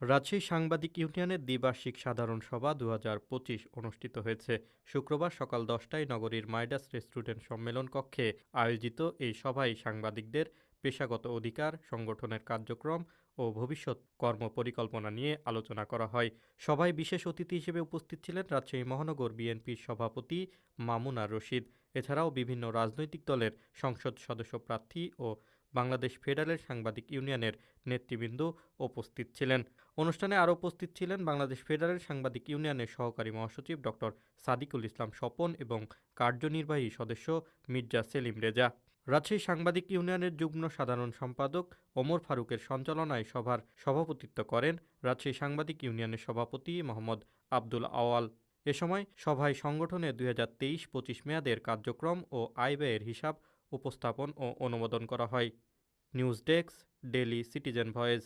রাজশাহী সাংবাদিক ইউনিয়নের দ্বিবার্ষিক সাধারণ সভা দু হাজার পঁচিশ অনুষ্ঠিত হয়েছে। শুক্রবার সকাল দশটায় নগরীর মাইডাস রেস্টুরেন্ট সম্মেলন কক্ষে আয়োজিত এই সভায় সাংবাদিকদের পেশাগত অধিকার, সংগঠনের কার্যক্রম ও ভবিষ্যৎ কর্মপরিকল্পনা নিয়ে আলোচনা করা হয়। সভায় বিশেষ অতিথি হিসেবে উপস্থিত ছিলেন রাজশাহী মহানগর বিএনপির সভাপতি মামুনা রশিদ। এছাড়াও বিভিন্ন রাজনৈতিক দলের সংসদ সদস্য প্রার্থী ও বাংলাদেশ ফেডারেল সাংবাদিক ইউনিয়নের নেতৃবৃন্দ উপস্থিত ছিলেন। অনুষ্ঠানে আরও উপস্থিত ছিলেন বাংলাদেশ ফেডারেল সাংবাদিক ইউনিয়নের সহকারী মহাসচিব ডক্টর সাদিকুল ইসলাম স্বপন এবং কার্যনির্বাহী সদস্য মির্জা সেলিম রেজা। রাজশাহী সাংবাদিক ইউনিয়নের যুগ্ম সাধারণ সম্পাদক ওমর ফারুকের সঞ্চালনায় সভার সভাপতিত্ব করেন রাজশাহী সাংবাদিক ইউনিয়নের সভাপতি মোহাম্মদ আব্দুল আওয়াল। এ সময় সভায় সংগঠনের দুই হাজার তেইশ পঁচিশ মেয়াদের কার্যক্রম ও আয় ব্যয়ের হিসাব উপস্থাপন ও অনুমোদন করা হয়। News desk daily citizen voice.